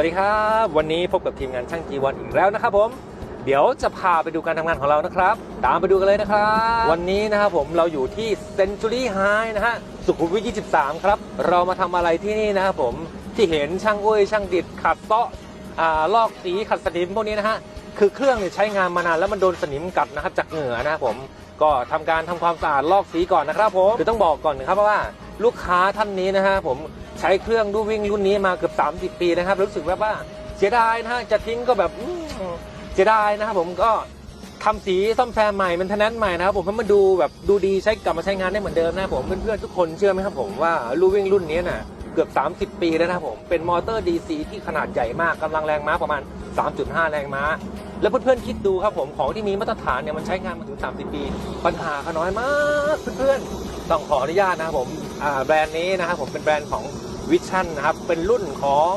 วัสดีครับ วันนี้พบกับทีมงานช่างจีวันอีกแล้วนะครับผม เดี๋ยวจะพาไปดูการทำงานของเรานะครับ ตามไปดูกันเลยนะครับ วันนี้นะครับผมเราอยู่ที่ Century High นะฮะ สุขุมวิท 23 ครับ เรามาทำอะไรที่นี่นะครับผม ที่เห็นช่างอุ้ยช่างดิดขัดเตาะลอกสีขัดสนิมพวกนี้นะฮะ คือเครื่องเนี่ยใช้งานมานานแล้วมันโดนสนิมกัดนะครับจากเหงื่อนะครับผม ก็ทำการทำความสะอาดลอกสีก่อนนะครับผมคือต้องบอกก่อนนะครับว่าลูกค้าท่านนี้นะฮะผม ใช้เครื่องดูวิ่งรุ่นนี้มาเกือบ 30 ปีนะครับ รู้สึกแบบว่าเสียดายนะฮะจะทิ้งก็แบบเสียดายนะครับผมก็ทำสีซ่อมแซมใหม่มันทนันใหม่นะครับผมให้มันดูแบบดูดีใช้กลับมาใช้งานได้เหมือนเดิมนะครับผมเพื่อนๆทุกคนเชื่อไหมครับผมว่าลูวิ่งรุ่นนี้น่ะเกือบ 30 ปีแล้วนะครับผมเป็นมอเตอร์ DC ที่ขนาดใหญ่มากกำลังแรงม้าประมาณ 3.5 แรงม้า แล้วเพื่อนๆคิดดูครับผมของที่มีมาตรฐานเนี่ยมันใช้งานมาถึง 30 ปี ปัญหาก็น้อยมากเพื่อนๆต้องขออนุญาตนะครับผมแบรนด์นี้นะครับผมเป็นแบรนด์ของ วิชั่นนะครับ เป็นรุ่นของ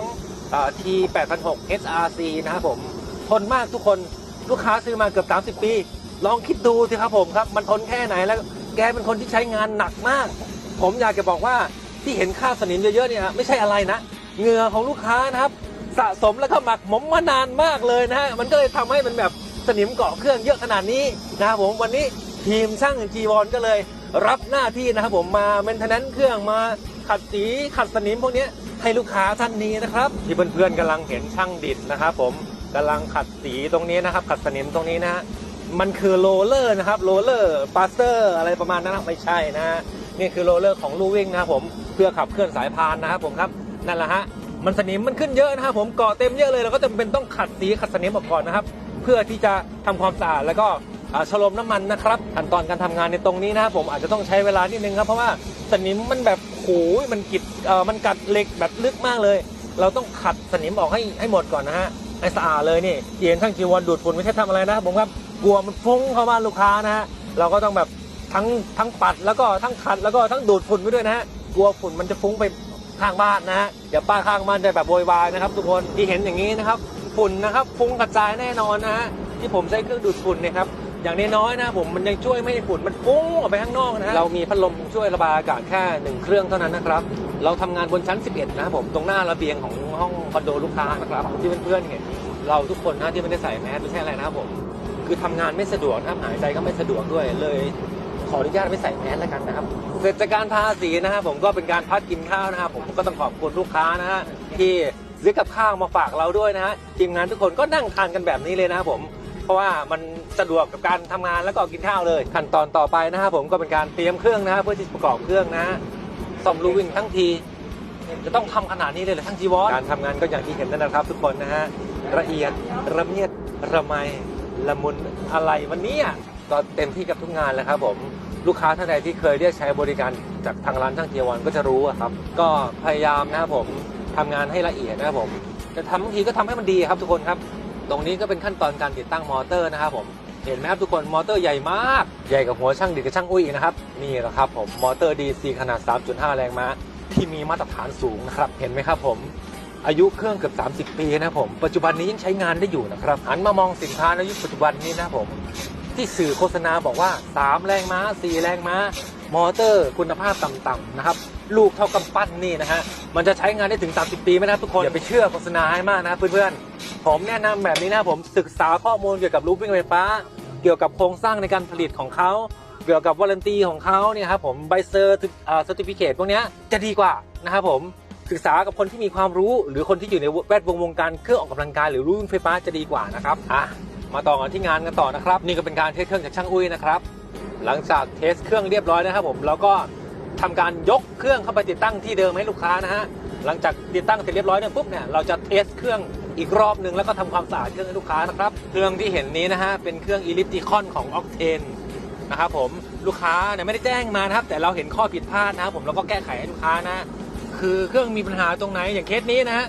อ T8,600 HRC นะครับผมทนมากทุกคนลูกค้าซื้อมาเกือบ 30 ปี ลองคิดดูสิครับผมครับ มันทนแค่ไหนแล้วแกเป็นคนที่ใช้งานหนักมาก ผมอยากจะบอกว่าที่เห็นค่าสนิมเยอะๆเนี่ยไม่ใช่อะไรนะเหงื่อของลูกค้านะครับ สะสมแล้วก็หมักหมมมานานมากเลยนะฮะมันก็เลยทำให้มันแบบสนิมเกาะเครื่องเยอะขนาดนี้นะครับผมวันนี้ทีมช่างจีวอนก็เลย รับหน้าที่นะครับผมมาเมนเทนแนนเครื่องมา ขัดสีขัดสนิมพวกนี้ให้ลูกค้าท่านนี้นะครับ ที่เพื่อนๆกำลังเห็นช่างดิดนะครับผมกำลังขัดสีตรงนี้นะครับ ขัดสนิมตรงนี้นะฮะมันคือโรลเลอร์นะครับโรลเลอร์ปาสเตอร์อะไรประมาณนั้นนะไม่ใช่นะฮะนี่คือโรลเลอร์ของลูวิ่งนะครับผมเพื่อขับเคลื่อนสายพานนะครับผมครับนั่นแหละฮะมันสนิมมันขึ้นเยอะนะครับผมเกาะเต็มเยอะเลยเราก็จำเป็นต้องขัดสีขัดสนิมออกก่อนนะครับ เพื่อที่จะทำความสะอาดแล้วก็อ่าฉลมน้ำมันนะครับขั้นตอนการทำงานในตรงนี้นะครับผมอาจจะต้องใช้เวลานิดนึงครับเพราะว่าสนิมมันแบบ โอ้ยมันกิดเออมันกัดเหล็กแบบลึกมากเลย เราต้องขัดสนิมออกให้ให้หมดก่อนนะฮะให้สะอาดเลยนี่เกียนทั้งจีวรดูดฝุ่นไม่ใช่ทำอะไรนะครับผมครับกลัวมันฟุ้งเข้าบ้านลูกค้านะฮะเราก็ต้องแบบทั้งทั้งปัดแล้วก็ทั้งขัดแล้วก็ทั้งดูดฝุ่นไปด้วยนะฮะกลัวฝุ่นมันจะฟุ้งไปข้างบ้านนะฮะเดี๋ยวป้าข้างบ้านจะแบบโวยวายนะครับ ทุกคนที่เห็นอย่างนี้นะครับฝุ่นนะครับฟุ้งกระจายแน่นอนนะฮะที่ผมใช้เครื่องดูดฝุ่นเนะครับ อย่างน้อยๆนะผมมันยังช่วยไม่ให้ฝุ่นมันฟุ้งออกไปข้างนอกนะฮะเรามีพัดลมช่วยระบายอากาศแค่หนึ่งเครื่องเท่านั้นนะครับ เราทำงานบนชั้น 11 นะครับผมตรงหน้าระเบียงของห้องคอนโดลูกค้านะครับที่เพื่อนๆเห็นเราทุกคนนะที่ไม่ได้ใส่แมสไม่ใช่อะไรนะครับผมคือทำงานไม่สะดวกนะครับหายใจก็ไม่สะดวกด้วยเลย ขออนุญาตไม่ใส่แมสแล้วกันนะครับ เสร็จจากการทาสีนะครับผมก็เป็นการพัดกินข้าวนะครับผมก็ต้องขอบคุณลูกค้านะฮะที่ซื้อกับข้าวมาฝากเราด้วยนะฮะทีมงานทุกคนก็นั่งทานกันแบบนี้เลยนะครับผม เพราะว่ามันสะดวกกับการทำงานแล้วก็กินข้าวเลย ขั้นตอนต่อไปนะครับผมก็เป็นการเตรียมเครื่องนะฮะเพื่อที่จะประกอบเครื่องนะฮะซ่อมรูวิ่งทั้งที จะต้องทำขนาดนี้เลยเหรอทั้งจีวรการทำงานก็อย่างที่เห็นนั่นนะครับ ทุกคนนะฮะละเอียดระเมียดระไมละมุนอะไรวันนี้ก็เต็มที่กับทุกงานแล้วครับผมลูกค้าท่านใดที่เคยเรียกใช้บริการจากทางร้านช่างจีวรก็จะรู้อะครับ ก็พยายามนะครับผมทำงานให้ละเอียดนะครับผมจะทำบางทีก็ทำให้มันดีครับทุกคนครับ ตรงนี้ก็เป็นขั้นตอนการติดตั้งมอเตอร์นะครับผมเห็นไหมครับทุกคนมอเตอร์ใหญ่มาก ใหญ่กับหัวช่างดิดกับช่างอุ้ยนะครับนี่แหละครับผมมอเตอร์ DC ขนาด 3.5 แรงม้าที่มีมาตรฐานสูงนะครับเห็นไหมครับผมอายุเครื่องเกือบ 30 ปีนะครับผมปัจจุบันนี้ยังใช้งานได้อยู่นะครับหันมามองสินค้าในยุคปัจจุบันนี้นะครับผมที่สื่อโฆษณาบอกว่า 3 แรงม้า 4 แรงม้า มอเตอร์คุณภาพต่ำๆนะครับลูกเท่ากำปั้นนี่นะฮะมันจะใช้งานได้ถึง 30 ปีไหมนะครับทุกคน อย่าไปเชื่อโฆษณาให้มากนะเพื่อนๆ ผมแนะนำแบบนี้นะผมศึกษาข้อมูลเกี่ยวกับลูกวิ่งไฟฟ้า เกี่ยวกับโครงสร้างในการผลิตของเขา เกี่ยวกับวารันตีของเขาเนี่ยครับผมใบเซอร์อ่าสติฟิเคตพวกนี้จะดีกว่านะครับผมศึกษากับคนที่มีความรู้ หรือคนที่อยู่ในแวดวงวงการเครื่องออกกำลังกายหรือรุ่นไฟฟ้าจะดีกว่านะครับอะมาต่อกันที่งานกันต่อนะครับ นี่ก็เป็นการเทสเครื่องจากช่างอุ้ยนะครับ หลังจากเทสเครื่องเรียบร้อยนะครับผมเราก็ทำการยกเครื่องเข้าไปติดตั้งที่เดิมให้ลูกค้านะฮะหลังจากติดตั้งเสร็จเรียบร้อยเนี่ยปุ๊บเนี่ยเราจะเทสเครื่องอีกรอบหนึ่งแล้วก็ทำความสะอาดเครื่องให้ลูกค้านะครับเครื่องที่เห็นนี้นะฮะเป็นเครื่อง ellipticon ของ Octane นะครับผมลูกค้าเนี่ยไม่ได้แจ้งมานะครับ แต่เราเห็นข้อผิดพลาดนะครับผมเราก็แก้ไขให้ลูกค้านะ คือเครื่องมีปัญหาตรงไหนอย่างเคสนี้นะฮะ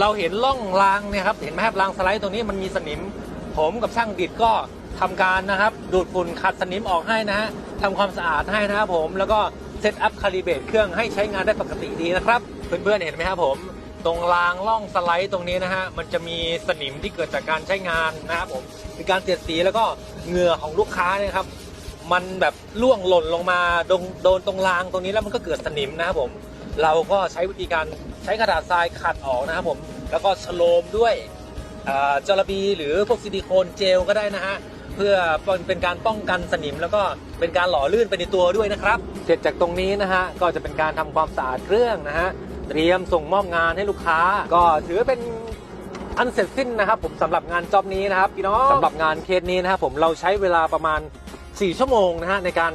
เราเห็นร่องรางเนี่ยครับเห็นไหมครับรางสไลด์ตรงนี้มันมีสนิม ผมกับช่างดิดก็ ทำการนะครับ ดูดฝุ่นขัดสนิมออกให้นะฮะทำความสะอาดให้นะครับผมแล้วก็เซตอัพคาลิเบตเครื่องให้ใช้งานได้ปกติดีนะครับ เพื่อนๆเห็นไหมครับผม ตรงรางล่องสไลด์ตรงนี้นะฮะมันจะมีสนิมที่เกิดจากการใช้งานนะครับผมมีการเสียดสีแล้วก็เหงื่อของลูกค้านี่ครับ มันแบบล่วงหล่นลงมาโดนโดนตรงรางตรงนี้แล้วมันก็เกิดสนิมนะครับผมเราก็ใช้วิธีการใช้กระดาษทรายขัดออกนะครับผม แล้วก็สโลมด้วยจลาบีหรือพวกซิลิโคนเจลก็ได้นะฮะ เพื่อเป็นการป้องกันสนิม แล้วก็เป็นการหล่อลื่นไปในตัวด้วยนะครับ เสร็จจากตรงนี้นะฮะก็จะเป็นการทำความสะอาดเครื่องนะฮะเตรียมส่งมอบงานให้ลูกค้า ก็ถือเป็นอันเสร็จสิ้นนะครับ ผมสำหรับงานจ็อบนี้นะครับพี่น้องสำหรับงานเคสนี้นะครับผมเราใช้เวลาประมาณ 4 ชั่วโมงนะฮะในการ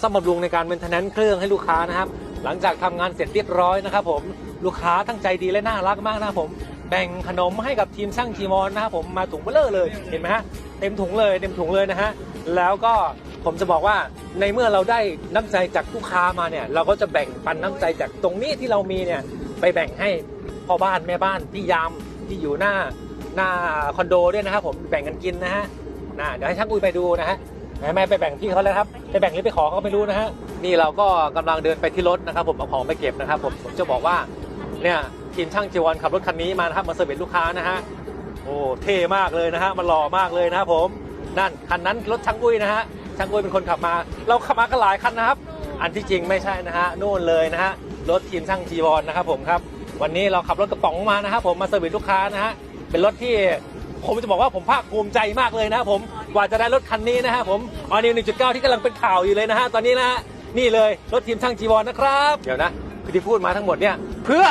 ซ่อมบำรุงในการเมนเทนแนนซ์เครื่องให้ลูกค้านะครับ หลังจากทำงานเสร็จเรียบร้อยนะครับผมลูกค้าทั้งใจดีและน่ารักมากนะครับผมแบ่งขนมให้กับทีมช่างทีมอนนะครับผมมาถุงเบลเลอร์เลยเห็นไหมฮะ เต็มถุงเลยเต็มถุงเลยนะฮะแล้วก็ผมจะบอกว่าในเมื่อเราได้น้ำใจจากลูกค้ามาเนี่ย เราก็จะแบ่งปันน้ำใจจากตรงนี้ที่เรามีเนี่ยไปแบ่งให้พ่อบ้านแม่บ้านที่ยามที่อยู่หน้าหน้าคอนโดด้วยนะครับผมแบ่งกันกินนะฮะนะเดี๋ยวให้ช่างอุ้ยไปดูนะฮะแม่ไม่ไปแบ่งพี่เขาแล้วครับไปแบ่งหรือไปขอเขาก็ไม่รู้นะฮะนี่เราก็กำลังเดินไปที่รถนะครับ ผมเอาของไปเก็บนะครับ ผมผมจะบอกว่าเนี่ยทีมช่างจีวอนขับรถคันนี้มานะครับมาเซอร์วิสลูกค้านะฮะ อ้เท่มากเลยนะฮะมันหล่อมากเลยนะครับผมนั่นคันนั้นรถช่างอุ้ยนะฮะช่างอุ้ยเป็นคนขับมา เราขับมากันหลายคันนะครับ อันที่จริงไม่ใช่นะฮะนู่นเลยนะฮะรถทีมช่างจีวอนนะครับผมครับวันนี้เราขับรถกระป๋องมานะครับผมมาเซอร์วิสลูกค้านะฮะเป็นรถที่ผมจะบอกว่าผมภาคภูมิใจมากเลยนะครับผมกว่าจะได้รถคันนี้นะฮะผมออนิว1.9 ที่กำลังเป็นข่าวอยู่เลยนะฮะตอนนี้นะฮะนี่เลยรถทีมช่างจีวอนนะครับ เดี๋ยวนะคือที่พูดมาทั้งหมดเนี่ยเพื่อ